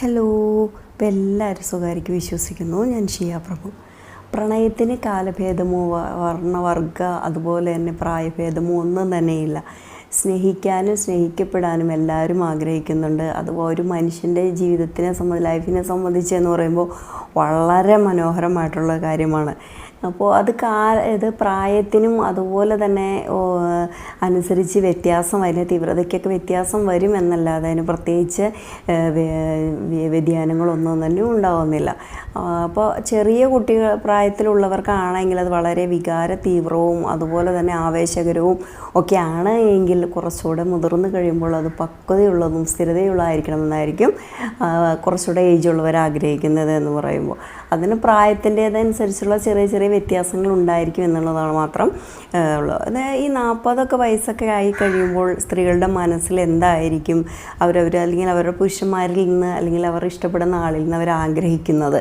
Hello ഇപ്പം എല്ലാവരും സുഖമായിരിക്കും വിശ്വസിക്കുന്നു. ഞാൻ ഷിയ പ്രഭു. പ്രണയത്തിന് കാലഭേദമോ വർണവർഗ അതുപോലെ തന്നെ പ്രായഭേദമോ ഒന്നും തന്നെയില്ല. സ്നേഹിക്കാനും സ്നേഹിക്കപ്പെടാനും എല്ലാവരും ആഗ്രഹിക്കുന്നുണ്ട്. അതുപോലെ ഒരു മനുഷ്യന്റെ ജീവിതത്തിനെ സംബന്ധിച്ച് ലൈഫിനെ സംബന്ധിച്ച് എന്ന് പറയുമ്പോൾ വളരെ മനോഹരമായിട്ടുള്ള കാര്യമാണ്. അപ്പോൾ അത് കാ ഇത് പ്രായത്തിനും അതുപോലെ തന്നെ അനുസരിച്ച് വ്യത്യാസം വരും തീവ്രതയ്ക്കൊക്കെ വ്യത്യാസം വരും എന്നല്ലാതെ അതിന് പ്രത്യേകിച്ച് വ്യതിയാനങ്ങളൊന്നും തന്നെ ഉണ്ടാവുന്നില്ല. അപ്പോൾ ചെറിയ കുട്ടികൾ പ്രായത്തിലുള്ളവർക്കാണെങ്കിൽ അത് വളരെ വികാര തീവ്രവും അതുപോലെ തന്നെ ആവേശകരവും ആണ് എങ്കിൽ കുറച്ചുകൂടെ മുതിർന്നു കഴിയുമ്പോൾ അത് പക്വതയുള്ളതും സ്ഥിരതയുള്ളതായിരിക്കണമെന്നായിരിക്കും എന്നായിരിക്കും കുറച്ചുകൂടെ ഏജുള്ളവർ ആഗ്രഹിക്കുന്നത് എന്ന് പറയുമ്പോൾ. അതിന് പ്രായത്തിന്റേതനുസരിച്ചുള്ള ചെറിയ ചെറിയ വ്യത്യാസങ്ങൾ ഉണ്ടായിരിക്കും എന്നുള്ളതാണ് മാത്രം ഉള്ളത്. അതായത് ഈ നാൽപ്പതൊക്കെ വയസ്സൊക്കെ ആയി കഴിയുമ്പോൾ സ്ത്രീകളുടെ മനസ്സിൽ എന്തായിരിക്കും? അവരവർ അല്ലെങ്കിൽ അവരുടെ പുരുഷന്മാരിൽ നിന്ന് അല്ലെങ്കിൽ അവർ ഇഷ്ടപ്പെടുന്ന ആളിൽ നിന്ന് അവർ ആഗ്രഹിക്കുന്നത്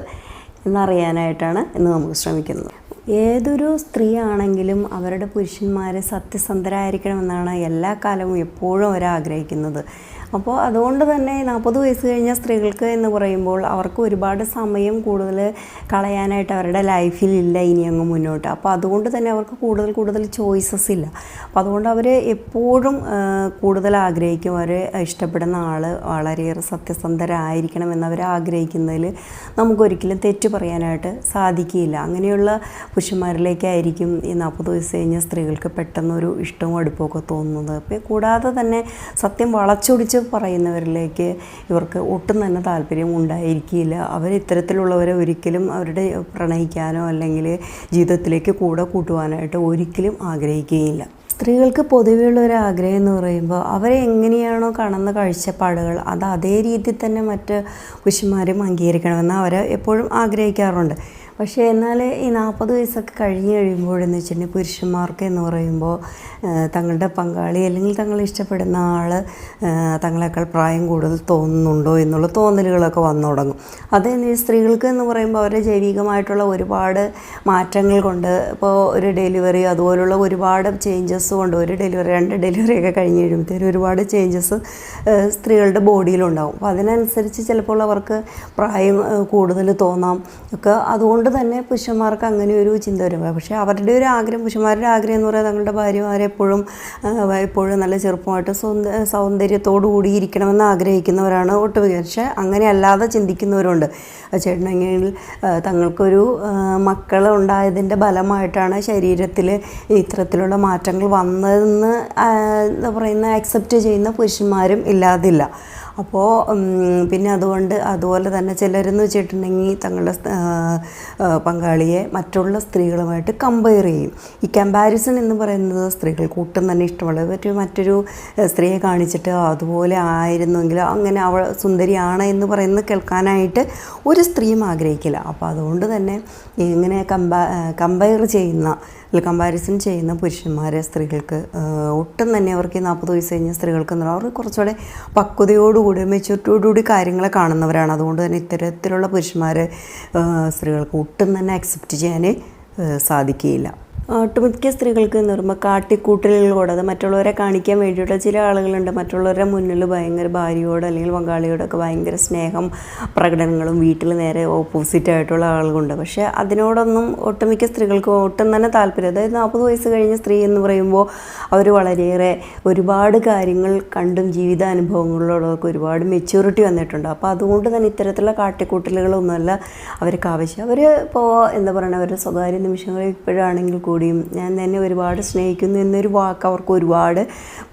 എന്നറിയാനായിട്ടാണ് ഇന്ന് നമുക്ക് ശ്രമിക്കുന്നത്. ഏതൊരു സ്ത്രീ ആണെങ്കിലും അവരുടെ പുരുഷന്മാരെ സത്യസന്ധരായിരിക്കണമെന്നാണ് എല്ലാ കാലവും എപ്പോഴും അവർ ആഗ്രഹിക്കുന്നത്. അപ്പോൾ അതുകൊണ്ട് തന്നെ നാൽപ്പത് വയസ്സ് കഴിഞ്ഞ സ്ത്രീകൾക്ക് എന്ന് പറയുമ്പോൾ അവർക്ക് ഒരുപാട് സമയം കൂടുതൽ കളയാനായിട്ട് അവരുടെ ലൈഫിലില്ല ഇനി അങ്ങ് മുന്നോട്ട്. അപ്പോൾ അതുകൊണ്ട് തന്നെ അവർക്ക് കൂടുതൽ കൂടുതൽ ചോയ്സസ് ഇല്ല. അപ്പോൾ അതുകൊണ്ട് അവർ എപ്പോഴും കൂടുതൽ ആഗ്രഹിക്കും. അവർ ഇഷ്ടപ്പെടുന്ന ആൾ വളരെയേറെ സത്യസന്ധരായിരിക്കണം എന്നവർ ആഗ്രഹിക്കുന്നതിൽ നമുക്കൊരിക്കലും തെറ്റ് പറയാനായിട്ട് സാധിക്കില്ല അങ്ങനെയുള്ള പുരുഷന്മാരിലേക്കായിരിക്കും ഈ നാൽപ്പത് വയസ്സ് കഴിഞ്ഞ സ്ത്രീകൾക്ക് പെട്ടെന്നൊരു ഇഷ്ടവും അടുപ്പമൊക്കെ തോന്നുന്നത്. അപ്പോൾ കൂടാതെ തന്നെ സത്യം വളച്ചൊടിച്ച് പറയുന്നവരിലേക്ക് ഇവർക്ക് ഒട്ടും തന്നെ താല്പര്യം ഉണ്ടായിരിക്കില്ല. അവർ ഇത്തരത്തിലുള്ളവരെ ഒരിക്കലും അവരുടെ പ്രണയിക്കാനോ അല്ലെങ്കിൽ ജീവിതത്തിലേക്ക് കൂടെ കൂട്ടുവാനായിട്ട് ഒരിക്കലും ആഗ്രഹിക്കുകയില്ല. സ്ത്രീകൾക്ക് പൊതുവെയുള്ള ഒരു ആഗ്രഹം എന്ന് പറയുമ്പോൾ അവരെ എങ്ങനെയാണോ കാണുന്ന കാഴ്ചപ്പാടുകൾ അത് അതേ രീതിയിൽ തന്നെ മറ്റ് പുരുഷന്മാരും അംഗീകരിക്കണമെന്ന് അവരെ എപ്പോഴും ആഗ്രഹിക്കാറുണ്ട്. പക്ഷേ എന്നാൽ ഈ നാൽപ്പത് വയസ്സൊക്കെ കഴിഞ്ഞ് കഴിയുമ്പോഴെന്ന് വെച്ചിട്ടുണ്ടെങ്കിൽ പുരുഷന്മാർക്ക് എന്ന് പറയുമ്പോൾ തങ്ങളുടെ പങ്കാളി അല്ലെങ്കിൽ തങ്ങൾ ഇഷ്ടപ്പെടുന്ന ആൾ തങ്ങളെക്കാൾ പ്രായം കൂടുതൽ തോന്നുന്നുണ്ടോ എന്നുള്ള തോന്നലുകളൊക്കെ വന്നു തുടങ്ങും. അത് സ്ത്രീകൾക്ക് എന്ന് പറയുമ്പോൾ അവരുടെ ജൈവികമായിട്ടുള്ള ഒരുപാട് മാറ്റങ്ങൾ കൊണ്ട് ഇപ്പോൾ ഒരു ഡെലിവറി അതുപോലുള്ള ഒരുപാട് ചേഞ്ചസ് കൊണ്ട് ഒരു ഡെലിവറി രണ്ട് ഡെലിവറിയൊക്കെ കഴിഞ്ഞ് കഴിയുമ്പോഴത്തേക്കും ഒരുപാട് ചേഞ്ചസ് സ്ത്രീകളുടെ ബോഡിയിലുണ്ടാകും അപ്പോൾ അതിനനുസരിച്ച് ചിലപ്പോൾ അവർക്ക് പ്രായം കൂടുതൽ തോന്നാം. ഒക്കെ അതുകൊണ്ട് തന്നെ പുരുഷന്മാർക്ക് അങ്ങനെ ഒരു ചിന്ത വരും. പക്ഷേ അവരുടെ ഒരു ആഗ്രഹം പുരുഷന്മാരുടെ ആഗ്രഹം എന്ന് പറയുന്നത് തങ്ങളുടെ ഭാര്യമാരെ എപ്പോഴും നല്ല ചെറുപ്പമായിട്ട് സൗന്ദ സൗന്ദര്യത്തോടു കൂടി ഇരിക്കണമെന്ന് ആഗ്രഹിക്കുന്നവരാണ് ഒട്ടുമിക്ക. പക്ഷേ അങ്ങനെ അല്ലാതെ ചിന്തിക്കുന്നവരുണ്ട്. ചേട്ടനെങ്കിൽ തങ്ങൾക്കൊരു മക്കൾ ഉണ്ടായതിന്റെ ഫലമായിട്ടാണ് ശരീരത്തിൽ ഇത്തരത്തിലുള്ള മാറ്റങ്ങൾ വന്നതെന്ന് പറയുന്ന അക്സെപ്റ്റ് ചെയ്യുന്ന പുരുഷന്മാരും ഇല്ലാതില്ല. അപ്പോൾ പിന്നെ അതുകൊണ്ട് അതുപോലെ തന്നെ ചിലരെന്ന് വെച്ചിട്ടുണ്ടെങ്കിൽ തങ്ങളുടെ പങ്കാളിയെ മറ്റുള്ള സ്ത്രീകളുമായിട്ട് കമ്പയർ ചെയ്യും. ഈ കമ്പാരിസൺ എന്ന് പറയുന്നത് സ്ത്രീകൾക്ക് ഒട്ടും തന്നെ ഇഷ്ടമുള്ള മറ്റൊരു മറ്റൊരു സ്ത്രീയെ കാണിച്ചിട്ട് അതുപോലെ ആയിരുന്നുവെങ്കിൽ അങ്ങനെ അവൾ സുന്ദരിയാണ് എന്ന് പറയുന്നത് കേൾക്കാനായിട്ട് ഒരു സ്ത്രീയും ആഗ്രഹിക്കില്ല. അപ്പോൾ അതുകൊണ്ട് തന്നെ ഇങ്ങനെ കമ്പ കമ്പയർ ചെയ്യുന്ന കമ്പാരിസൺ ചെയ്യുന്ന പുരുഷന്മാരെ സ്ത്രീകൾക്ക് ഒട്ടും തന്നെ അവർക്ക് നാൽപ്പത് വയസ്സ് കഴിഞ്ഞ സ്ത്രീകൾക്ക് എന്ന് പറഞ്ഞാൽ അവർ കുറച്ചുകൂടെ പക്വതയോടുകൂടി മെച്ചൂരിറ്റിയോടുകൂടി കാര്യങ്ങളെ കാണുന്നവരാണ്. അതുകൊണ്ട് തന്നെ ഇത്തരത്തിലുള്ള പുരുഷന്മാരെ സ്ത്രീകൾക്ക് ഒട്ടും തന്നെ അക്സെപ്റ്റ് ചെയ്യാൻ സാധിക്കുകയില്ല. ഒട്ടുമിക്ക സ്ത്രീകൾക്ക് എന്ന് പറയുമ്പോൾ കാട്ടിക്കൂട്ടലുകളോട് മറ്റുള്ളവരെ കാണിക്കാൻ വേണ്ടിയിട്ട് ചില ആളുകളുണ്ട്. മറ്റുള്ളവരുടെ മുന്നിൽ ഭയങ്കര ഭാര്യയോട് അല്ലെങ്കിൽ പങ്കാളിയോടൊക്കെ ഭയങ്കര സ്നേഹം പ്രകടനങ്ങളും വീട്ടിൽ നേരെ ഓപ്പോസിറ്റ് ആയിട്ടുള്ള ആളുകളുണ്ട്. പക്ഷേ അതിനോടൊന്നും ഒട്ടുമിക്ക സ്ത്രീകൾക്ക് ഒട്ടും തന്നെ താല്പര്യം അതായത് നാൽപ്പത് വയസ്സ് കഴിഞ്ഞ സ്ത്രീ എന്ന് പറയുമ്പോൾ അവർ വളരെയേറെ ഒരുപാട് കാര്യങ്ങൾ കണ്ടും ജീവിതാനുഭവങ്ങളിലൂടെയൊക്കെ ഒരുപാട് മെച്യൂരിറ്റി വന്നിട്ടുണ്ട്. അപ്പോൾ അതുകൊണ്ട് തന്നെ ഇത്തരത്തിലുള്ള കാട്ടിക്കൂട്ടലുകളൊന്നുമല്ല അവർക്ക് ആവശ്യം. അവർ ഇപ്പോൾ എന്താ പറയുക അവരുടെ സ്വകാര്യ നിമിഷങ്ങളിൽ ഇപ്പോഴാണെങ്കിൽ കൂടിയും ഞാൻ തന്നെ ഒരുപാട് സ്നേഹിക്കുന്നു എന്നൊരു വാക്ക് അവർക്ക് ഒരുപാട്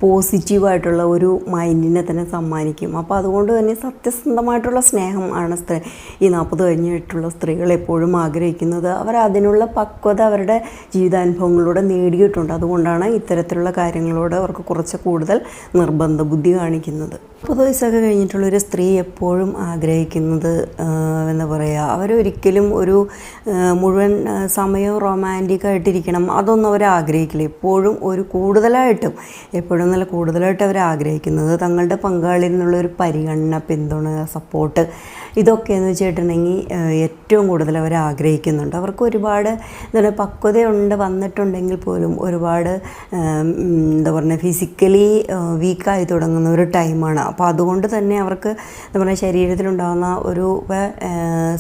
പോസിറ്റീവായിട്ടുള്ള ഒരു മൈൻഡിനെ തന്നെ സമ്മാനിക്കും. അപ്പോൾ അതുകൊണ്ട് തന്നെ സത്യസന്ധമായിട്ടുള്ള സ്നേഹം ആണ് സ്ത്രീ ഈ നാൽപ്പത് കഴിഞ്ഞിട്ടുള്ള സ്ത്രീകൾ എപ്പോഴും ആഗ്രഹിക്കുന്നത്. അവർ അതിനുള്ള പക്വത അവരുടെ ജീവിതാനുഭവങ്ങളിലൂടെ നേടിയിട്ടുണ്ട്. അതുകൊണ്ടാണ് ഇത്തരത്തിലുള്ള കാര്യങ്ങളോട് അവർക്ക് കുറച്ച് കൂടുതൽ നിർബന്ധ ബുദ്ധി കാണിക്കുന്നത്. മുപ്പത് വയസ്സൊക്കെ കഴിഞ്ഞിട്ടുള്ളൊരു സ്ത്രീ എപ്പോഴും ആഗ്രഹിക്കുന്നത് എന്താ പറയുക അവരൊരിക്കലും ഒരു മുഴുവൻ സമയവും റൊമാന്റിക് ആയിട്ടിരിക്കണം അതൊന്നും അവർ ആഗ്രഹിക്കില്ല. എപ്പോഴും ഒരു കൂടുതലായിട്ടും എപ്പോഴും നല്ല കൂടുതലായിട്ട് അവർ ആഗ്രഹിക്കുന്നത് തങ്ങളുടെ പങ്കാളിയിൽ നിന്നുള്ള ഒരു പരിഗണന പിന്തുണ സപ്പോർട്ട് ഇതൊക്കെ എന്ന് വെച്ചിട്ടുണ്ടെങ്കിൽ ഏറ്റവും കൂടുതൽ അവർ ആഗ്രഹിക്കുന്നുണ്ട്. അവർക്ക് ഒരുപാട് എന്താ പറയുക പക്വതയുണ്ട് വന്നിട്ടുണ്ടെങ്കിൽ പോലും ഒരുപാട് എന്താ പറയുക ഫിസിക്കലി വീക്കായി തുടങ്ങുന്ന ഒരു ടൈമാണ് അപ്പോൾ അതുകൊണ്ട് തന്നെ അവർക്ക് എന്താ പറയുക ശരീരത്തിലുണ്ടാകുന്ന ഒരു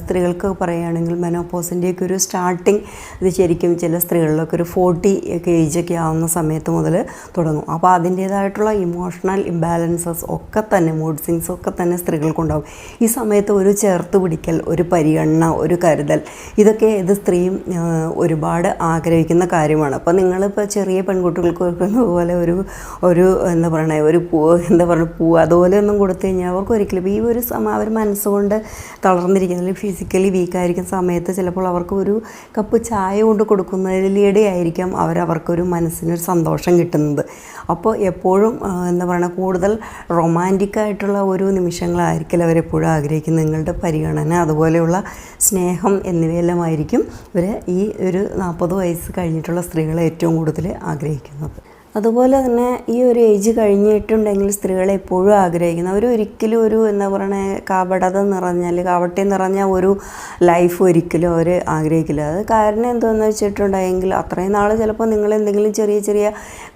സ്ത്രീകൾക്ക് പറയുകയാണെങ്കിൽ മെനോപ്പോസിന്റെയൊക്കെ ഒരു സ്റ്റാർട്ടിങ് ഇത് ശരിക്കും ചില സ്ത്രീകളിലൊക്കെ ഒരു ഫോർട്ടി ഒക്കെ ഏജൊക്കെ ആവുന്ന സമയത്ത് മുതൽ തുടങ്ങും. അപ്പോൾ അതിന്റേതായിട്ടുള്ള ഇമോഷണൽ ഇംബാലൻസസ് ഒക്കെ തന്നെ മൂഡ് സിങ്സ് ഒക്കെ തന്നെ സ്ത്രീകൾക്കുണ്ടാകും ഈ സമയത്ത് ഒരു ചേർത്ത് പിടിക്കൽ ഒരു പരിഗണന ഒരു കരുതൽ ഇതൊക്കെ ഏത് സ്ത്രീയും ഒരുപാട് ആഗ്രഹിക്കുന്ന കാര്യമാണ്. അപ്പോൾ നിങ്ങളിപ്പോൾ ചെറിയ പെൺകുട്ടികൾക്ക് പോലെ ഒരു ഒരു എന്താ പറയണേ ഒരു പൂ എന്താ പറയുക പൂ അതുപോലെ ഒന്നും കൊടുത്തു കഴിഞ്ഞാൽ അവർക്ക് ഒരിക്കലും ഈ ഒരു അവർ മനസ്സുകൊണ്ട് തളർന്നിരിക്കുന്ന അല്ലെങ്കിൽ ഫിസിക്കലി വീക്കായിരിക്കുന്ന സമയത്ത് ചിലപ്പോൾ അവർക്ക് ഒരു കപ്പ് ചായ കൊണ്ട് കൊടുക്കുന്നതിലൂടെ ആയിരിക്കാം അവർ അവർക്കൊരു മനസ്സിനൊരു സന്തോഷം കിട്ടുന്നത്. അപ്പോൾ എപ്പോഴും എന്താ പറയുക കൂടുതൽ റൊമാന്റിക് ആയിട്ടുള്ള ഒരു നിമിഷങ്ങളായിരിക്കില്ല അവരെപ്പോഴും ആഗ്രഹിക്കുന്നത് നിങ്ങളുടെ പരിഗണന അതുപോലെയുള്ള സ്നേഹം എന്നിവയെല്ലാമായിരിക്കും ഇവർ ഈ ഒരു നാൽപ്പത് വയസ്സ് കഴിഞ്ഞിട്ടുള്ള സ്ത്രീകളെ ഏറ്റവും കൂടുതൽ ആഗ്രഹിക്കുന്നത്. അതുപോലെ തന്നെ ഈ ഒരു ഏജ് കഴിഞ്ഞിട്ടുണ്ടെങ്കിൽ സ്ത്രീകൾ എപ്പോഴും ആഗ്രഹിക്കുന്നു. അവർ ഒരിക്കലും ഒരു എന്താ പറയണേ കാപടത നിറഞ്ഞാൽ കാവട്ടി നിറഞ്ഞ ഒരു ലൈഫ് ഒരിക്കലും അവർ ആഗ്രഹിക്കില്ല. അത് കാരണം എന്തോന്ന് വെച്ചിട്ടുണ്ടെങ്കിൽ അത്രയും നാൾ ചിലപ്പോൾ നിങ്ങൾ എന്തെങ്കിലും ചെറിയ ചെറിയ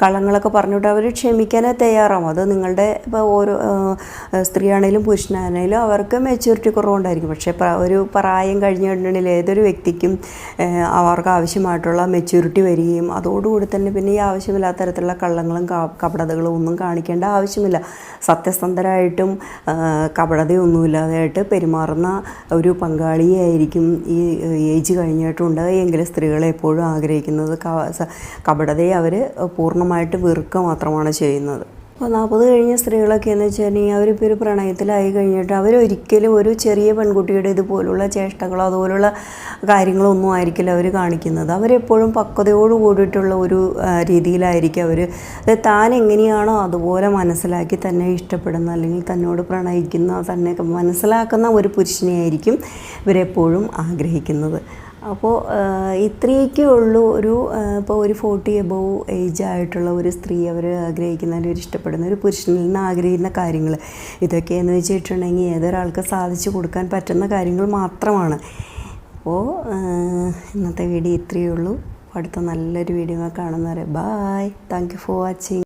കള്ളങ്ങളൊക്കെ പറഞ്ഞിട്ട് അവർ ക്ഷമിക്കാനേ തയ്യാറാവും. അത് നിങ്ങളുടെ ഇപ്പോൾ ഓരോ സ്ത്രീയാണെങ്കിലും പുരുഷനാണേലും അവർക്ക് മെച്യൂരിറ്റി കുറവുണ്ടായിരിക്കും. പക്ഷേ ഒരു പ്രായം കഴിഞ്ഞിട്ടുണ്ടെങ്കിൽ ഏതൊരു വ്യക്തിക്കും അവർക്ക് ആവശ്യമായിട്ടുള്ള മെച്യൂരിറ്റി വരികയും അതോടുകൂടി തന്നെ പിന്നെ ഈ ആവശ്യമില്ലാത്ത തരത്തിലുള്ള കള്ളങ്ങളും കപടതകളും ഒന്നും കാണിക്കേണ്ട ആവശ്യമില്ല. സത്യസന്ധരായിട്ടും കപടതയൊന്നുമില്ലാതെയായിട്ട് പെരുമാറുന്ന ഒരു പങ്കാളിയായിരിക്കും ഈ ഏജ് കഴിഞ്ഞിട്ടുണ്ട്. എങ്കിൽ സ്ത്രീകൾ എപ്പോഴും ആഗ്രഹിക്കുന്നത് കപടതയെ അവർ പൂർണമായിട്ട് വെറുക്കുക മാത്രമാണ് ചെയ്യുന്നത്. അപ്പോൾ നാൽപ്പത് കഴിഞ്ഞ സ്ത്രീകളൊക്കെ എന്ന് വെച്ചിട്ടുണ്ടെങ്കിൽ അവരിപ്പോൾ ഒരു പ്രണയത്തിലായി കഴിഞ്ഞിട്ട് അവരൊരിക്കലും ഒരു ചെറിയ പെൺകുട്ടിയുടെ ഇതുപോലുള്ള ചേഷ്ടകളോ അതുപോലുള്ള കാര്യങ്ങളൊന്നും ആയിരിക്കില്ല അവർ കാണിക്കുന്നത്. അവരെപ്പോഴും പക്വതയോട് കൂടിയിട്ടുള്ള ഒരു രീതിയിലായിരിക്കും അവർ അത് താൻ എങ്ങനെയാണോ അതുപോലെ മനസ്സിലാക്കി തന്നെ ഇഷ്ടപ്പെടുന്ന അല്ലെങ്കിൽ തന്നോട് പ്രണയിക്കുന്ന തന്നെ മനസ്സിലാക്കുന്ന ഒരു പുരുഷനെയായിരിക്കും ഇവരെപ്പോഴും ആഗ്രഹിക്കുന്നത്. അപ്പോൾ ഇത്രയൊക്കെ ഉള്ളൂ ഒരു ഇപ്പോൾ ഒരു ഫോർട്ടി എബോവ് ഏജ് ആയിട്ടുള്ള ഒരു സ്ത്രീ അവർ ആഗ്രഹിക്കുന്ന അല്ലെങ്കിൽ ഇഷ്ടപ്പെടുന്ന ഒരു പുരുഷനിൽ നിന്ന് ആഗ്രഹിക്കുന്ന കാര്യങ്ങൾ. ഇതൊക്കെയെന്ന് വെച്ചിട്ടുണ്ടെങ്കിൽ ഏതൊരാൾക്ക് സാധിച്ചു കൊടുക്കാൻ പറ്റുന്ന കാര്യങ്ങൾ മാത്രമാണ്. അപ്പോൾ ഇന്നത്തെ വീഡിയോ ഇത്രയേ ഉള്ളൂ. അടുത്ത നല്ലൊരു വീഡിയോ കാണുന്നവരെ bye thank you for watching